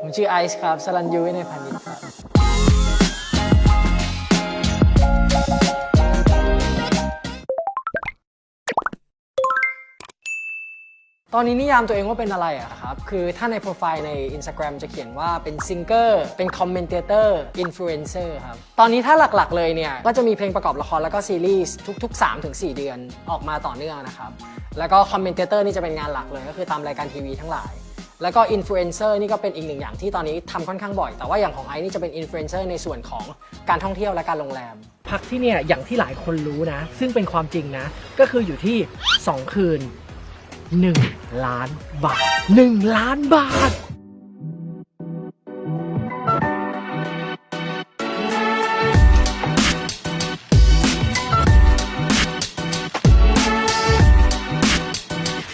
ผมชื่อไอซ์ครับสลันยูในพันยิตครับตอนนี้นิยามตัวเองว่าเป็นอะไรอะครับ คือถ้าในโปรไฟล์ใน Instagram จะเขียนว่าเป็นซิงเกอร์เป็นคอมเมนเตเตอร์อินฟลูเอนเซอร์ครับ ตอนนี้ถ้าหลักๆเลยเนี่ย ก็จะมีเพลงประกอบละครแล้วก็ซีรีส์ทุก ๆ 3-4 เดือนออกมาต่อเนื่องนะครับ แล้วก็คอมเมนเตเตอร์นี่จะเป็นงานหลักเลย ก็คือตามรายการทีวีทั้งหลาย แล้วก็อินฟลูเอนเซอร์นี่ก็เป็นอีกหนึ่งอย่างที่ตอนนี้ทำค่อนข้างบ่อย แต่ว่าอย่างของไอซ์นี่จะเป็นอินฟลูเอนเซอร์ในส่วนของการท่องเที่ยวและการโรงแรม พักที่เนี่ยอย่างที่หลายคนรู้นะ ซึ่งเป็นความจริงนะ ก็คืออยู่ที่ 2 คืน 1 ล้านบาท 1 ล้านบาท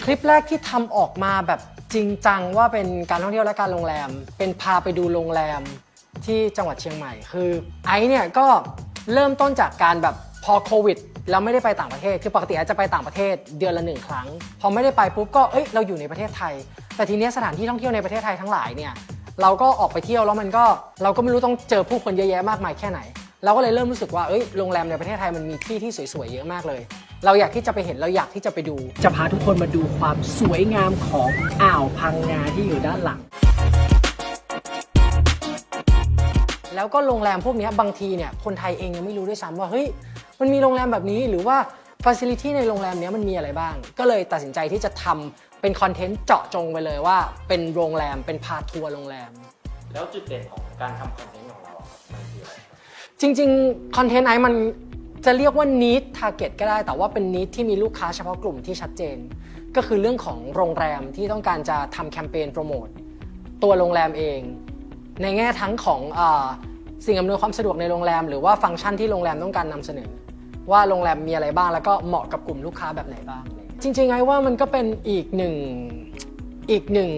คลิปแรกที่ทำออกมาแบบ จริงจังว่าเป็นการท่องเที่ยวและการโรงแรม เป็นพาไปดูโรงแรมที่จังหวัดเชียงใหม่ คือไอซ์เนี่ยก็เริ่มต้นจากการแบบพอโควิดแล้วไม่ได้ไปต่างประเทศ คือปกติอาจจะไปต่างประเทศเดือนละหนึ่งครั้ง พอไม่ได้ไปปุ๊บก็ เอ้ย เราอยู่ในประเทศไทย แต่ทีเนี้ยสถานที่ท่องเที่ยวในประเทศไทยทั้งหลายเนี่ย เราก็ออกไปเที่ยวแล้วมันก็เราก็ไม่รู้ต้องเจอผู้คนเยอะแยะมากมายแค่ไหน เราก็เลยเริ่มรู้สึกว่า เอ้ย โรงแรมในประเทศไทยมันมีที่ที่สวยๆเยอะมากเลย เราอยากที่จะไปเห็นเราอยากที่จะไปดู จะพาทุกคนมาดูความสวยงามของอ่าวพังงาที่อยู่ด้านหลัง แล้วก็โรงแรมพวกเนี้ยบางทีเนี่ยคนไทยเองยังไม่รู้ด้วยซ้ำว่าเฮ้ยมันมีโรงแรมแบบนี้หรือว่าฟ a ซิลิตี้ในโรงแรมเนี้ยมันมีอะไรบ้าง ก็เลยตัดสินใจที่จะทำเป็นคอนเทนต์เจาะจงไปเลยว่า เป็นโรงแรมเป็นพาทัวร์โรงแรม แล้วจุดเด่นของการทำคอนเทนต์ของเราอะครับมันคืออะไรจริงๆคอนเทนต์ไอซ์มัน จะเรียกว่า need target ก็ได้ แต่ว่าเป็น need ที่มีลูกค้าเฉพาะกลุ่มที่ชัดเจน ก็คือเรื่องของโรงแรมที่ต้องการจะทำแคมเปญโปรโมทตัวโรงแรมเอง ในแง่ทั้งของอสิ่งอำนวยความสะดวกในโรงแรม หรือว่าฟังก์ชันที่โรงแรมต้องการนำเสนอ ว่าโรงแรมมีอะไรบ้างแล้วก็เหมาะกับกลุ่มลูกค้าแบบไหนบ้าง จริงๆไอ้ว่ามันก็เป็นอีกหนึ่งอีกหนึ่ง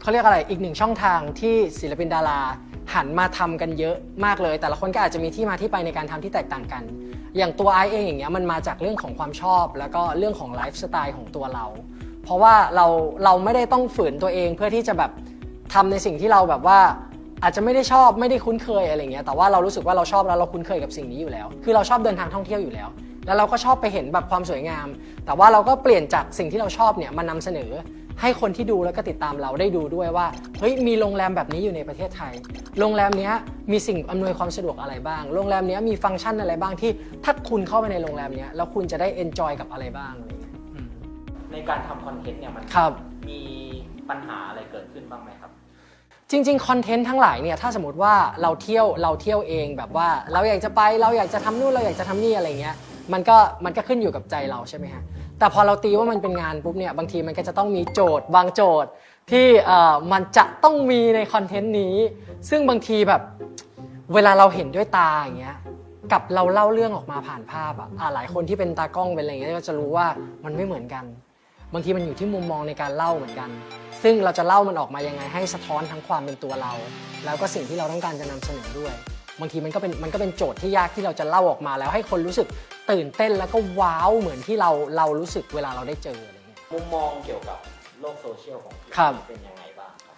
เขาเรียกอะไรอีกหนึ่งช่องทางที่ศิลปินดารา หันมาทำกันเยอะมากเลย แต่ละคนก็อาจจะมีที่มาที่ไปในการทำที่แตกต่างกัน อย่างตัวไอเองอย่างเงี้ยมันมาจากเรื่องของความชอบ แล้วก็เรื่องของไลฟ์สไตล์ของตัวเรา เพราะว่าเราเราไม่ได้ต้องฝืนตัวเองเพื่อที่จะแบบทำในสิ่งที่เราแบบว่าอาจจะไม่ได้ชอบไม่ได้คุ้นเคยอะไรเงี้ยแต่ว่าเรารู้สึกว่าเราชอบแล้วเราคุ้นเคยกับสิ่งนี้อยู่แล้ว คือเราชอบเดินทางท่องเที่ยวอยู่แล้ว แล้วเราก็ชอบไปเห็นแบบความสวยงาม แต่ว่าเราก็เปลี่ยนจากสิ่งที่เราชอบเนี่ยมานำเสนอ ให้คนที่ดูแล้วก็ติดตามเราได้ดูด้วยว่าเฮ้ยมีโรงแรมแบบนี้อยู่ในประเทศไทย โรงแรมเนี้ยมีสิ่งอำนวยความสะดวกอะไรบ้าง โรงแรมเนี้ยมีฟังก์ชันอะไรบ้างที่ถ้าคุณเข้าไปในโรงแรมเนี้ยแล้วคุณจะได้เอนจอยกับอะไรบ้างอะไรเงี้ยอืมในการทำคอนเทนต์เนี่ยมันครับมีปัญหาอะไรเกิดขึ้นบ้างไหมครับจริงๆคอนเทนต์ทั้งหลายเนี่ยถ้าสมมติว่าเราเที่ยวเราเที่ยวเองแบบว่าเราอยากจะไปเราอยากจะทำนู่นเราอยากจะทำนี่อะไรเงี้ยมันก็มันก็ขึ้นอยู่กับใจเราใช่ไหมฮะ แต่พอเราตีว่ามันเป็นงานปุ๊บเนี่ยบางทีมันก็จะต้องมีโจทย์บางโจทย์ที่มันจะต้องมีในคอนเทนต์นี้ ซึ่งบางทีแบบเวลาเราเห็นด้วยตาอย่างเงี้ยกับเราเล่าเรื่องออกมาผ่านภาพอะอะหลายคนที่เป็นตากล้องเป็นอะไรเงี้ยก็จะรู้ว่ามันไม่เหมือนกัน บางทีมันอยู่ที่มุมมองในการเล่าเหมือนกัน ซึ่งเราจะเล่ามันออกมายังไงให้สะท้อนทั้งความเป็นตัวเรา แล้วก็สิ่งที่เราต้องการจะนำเสนอด้วย บางทีมันก็เป็นมันก็เป็นโจทย์ที่ยากที่เราจะเล่าออกมาแล้วให้คนรู้สึกตื่นเต้นแล้วก็ว้าวเหมือนที่เราเรารู้สึกเวลาเราได้เจออะไรเงี้ยมุมมองเกี่ยวกับโลกโซเชียลของพี่ครับ เป็นยังไงบ้างครับ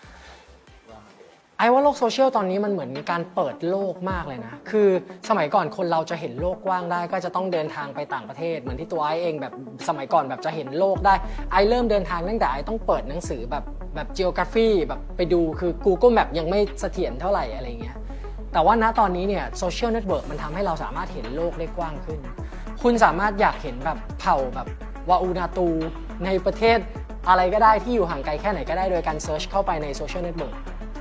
ว่ามันเป็นยังไงไอ้ว่าโลกโซเชียลตอนนี้มันเหมือนการเปิดโลกมากเลยนะ คือสมัยก่อนคนเราจะเห็นโลกกว้างได้ ก็จะต้องเดินทางไปต่างประเทศ เหมือนที่ตัวไอ้เองแบบสมัยก่อนแบบจะเห็นโลกได้ ไอ้เริ่มเดินทางตั้งแต่ไอ้ต้องเปิดหนังสือแบบแบบ geography แบบไปดูคือ Google Map ยังไม่เสถียรเท่าไหร่อะไรเงี้ย แต่ว่าณตอนนี้เนี่ยโซเชียลเน็ตเวิร์กมันทำให้เราสามารถเห็นโลกได้กว้างขึ้น คุณสามารถอยากเห็นแบบเผ่าแบบวาอูนาตู ในประเทศอะไรก็ได้ที่อยู่ห่างไกลแค่ไหนก็ได้โดยการเซิร์ชเข้าไปในโซเชียลเน็ตเวิร์ก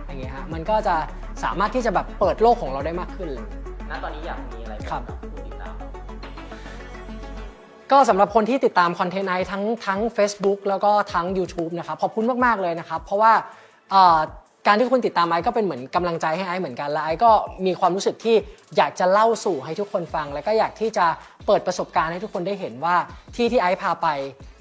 อย่างเงี้ยฮะมันก็จะสามารถที่จะแบบเปิดโลกของเราได้มากขึ้นเลยณตอนนี้อยากมีอะไรครับ กับผู้ติดตาม ก็สำหรับคนที่ติดตามคอนเทนต์ไอทั้งทั้ง Facebook แล้วก็ทั้ง YouTube นะครับ ขอบคุณมาก ๆ เลยนะครับ เพราะว่าเอ่อ การที่คุณติดตามไอซ์ก็เป็นเหมือนกำลังใจให้ไอซ์เหมือนกันและไอซ์ก็มีความรู้สึกที่อยากจะเล่าสู่ให้ทุกคนฟัง แล้วก็อยากที่จะเปิดประสบการณ์ให้ทุกคนได้เห็นว่าที่ที่ไอซ์พาไป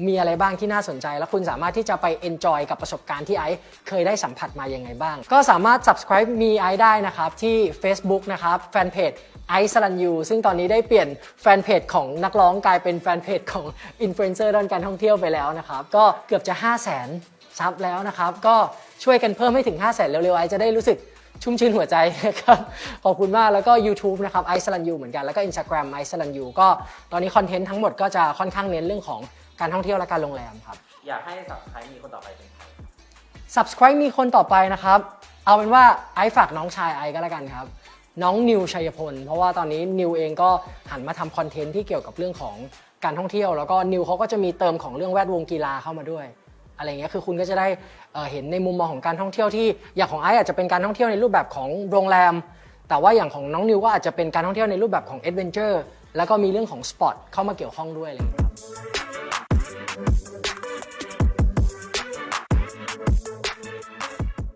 มีอะไรบ้างที่น่าสนใจ และคุณสามารถที่จะไป enjoy กับประสบการณ์ที่ไอซ์เคยได้สัมผัสมายังไงบ้าง ก็สามารถ subscribe มีไอซ์ได้นะครับที่ Facebook นะครับแฟนเพจไอซ์สลันยูซึ่งตอนนี้ได้เปลี่ยนแฟนเพจของนักร้องกลายเป็นแฟนเพจของอินฟลูเอนเซอร์ด้านการท่องเที่ยวไปแล้วนะครับก็เกือบจะ 5 0 0 0 0 0 ซับแล้วนะครับ ก็ช่วยกันเพิ่มให้ถึง 5 0 0แสนเร็วๆไอจะได้รู้สึกชุ่มชื่นหัวใจนะครับ ขอบคุณมากแล้วก็ YouTube นะครับไอซ์ลันยูเหมือนกันแล้วก็ Instagram ไอซ์ลันยูก็ตอนนี้คอนเทนต์ทั้งหมดก็จะค่อนข้างเน้นเรื่องของการท่องเที่ยวและการโรงแรมครับ อยากให้สับใครมีคนต่อไปเป็นใคร subscribe มีคนต่อไปนะครับ เอาเป็นว่าไอซ์ฝากน้องชายไอซ์ก็แล้วกันครับ น้องนิวชัยพล เพราะว่าตอนนี้นิวเองก็หันมาทำคอนเทนต์ที่เกี่ยวกับเรื่องของการท่องเที่ยว แล้วก็นิวเขาก็จะมีเติมของเรื่องแวดวงกีฬาเข้ามาด้วย อะไรเงี้ยคือคุณก็จะได้เห็นในมุมมองของการท่องเที่ยวที่อย่างของไอซ์อาจจะเป็นการท่องเที่ยวในรูปแบบของโรงแรม แต่ว่าอย่างของน้องนิวก็อาจจะเป็นการท่องเที่ยวในรูปแบบของเอดเวนเจอร์แล้วก็มีเรื่องของสปอร์ตเข้ามาเกี่ยวข้องด้วยอะไรเงี้ยครับ